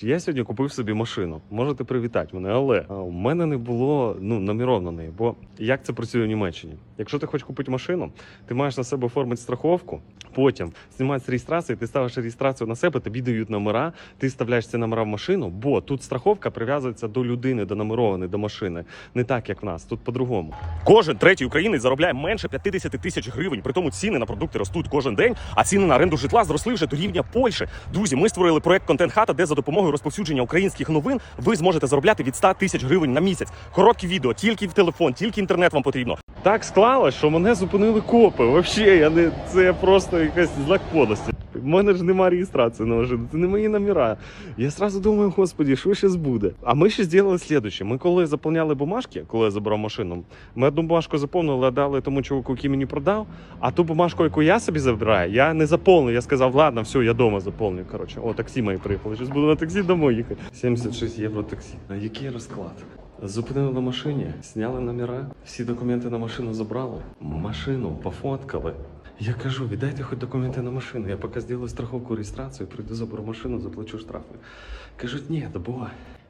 Я сьогодні купив собі машину. Можете привітати мене, але в мене не було ну номеров на неї. Бо як це працює в Німеччині? Якщо ти хочеш купити машину, ти маєш на себе оформити страховку, потім знімати з реєстрації, ти ставиш реєстрацію на себе, тобі дають номера, ти вставляєш ці номера в машину, бо тут страховка прив'язується до людини, до номерованої, до машини. Не так, як в нас, тут по-другому. Кожен третій українець заробляє менше 50 тисяч гривень. При тому ціни на продукти ростуть кожен день, а ціни на оренду житла зросли вже до рівня Польщі. Друзі, ми створили проект Контент Хата, де за допомогою розповсюдження українських новин ви зможете заробляти від 100 тисяч гривень на місяць. Короткі відео, тільки в телефон, тільки інтернет вам потрібно. Так склалось, що мене зупинили копи. Вообще, я не це просто якась знак подлості. У мене ж немає реєстрації на машину, це не мої номера. Я сразу думаю, господі, що зараз буде? А ми ще зробили слідуще. Ми коли заповняли бумажки, коли я забрав машину, ми одну бумажку заповнили, дали тому чуваку, який мені продав. А ту бумажку, яку я собі забираю, я не заповнив. Я сказав, ладно, все, я дома заповню. Коротше, о, таксі мої приїхали. Зараз буду на таксі домой їхати. 76 євро таксі. А який розклад? Зупинили на машині, зняли номера, всі документи на машину забрали, машину пофоткали. Я кажу, віддайте хоч документи на машину. Я поки зроблю страховку реєстрацію, прийду заберу машину, заплачу штрафи. Кажуть, ні, то бо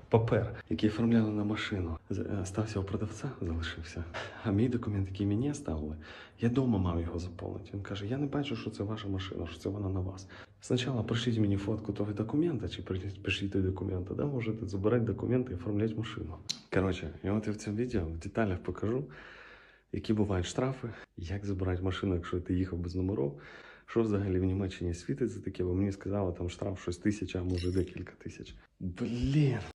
папер, який оформляли на машину, е, стався у продавця, залишився. А мій документ, який мені ставили, я вдома мав його заповнити. Він каже: я не бачу, що це ваша машина, що це вона на вас. Спочатку пришліть мені фотку того документа, чи пришліть той да, можете забирати документи і оформляти машину. Коротше, я от я в цьому відео в деталях покажу, які бувають штрафи, як забирати машину, якщо ти їхав без номерів. Що взагалі в Німеччині світить за таке, бо мені сказали, там штраф щось тисяча, може декілька тисяч. Блін.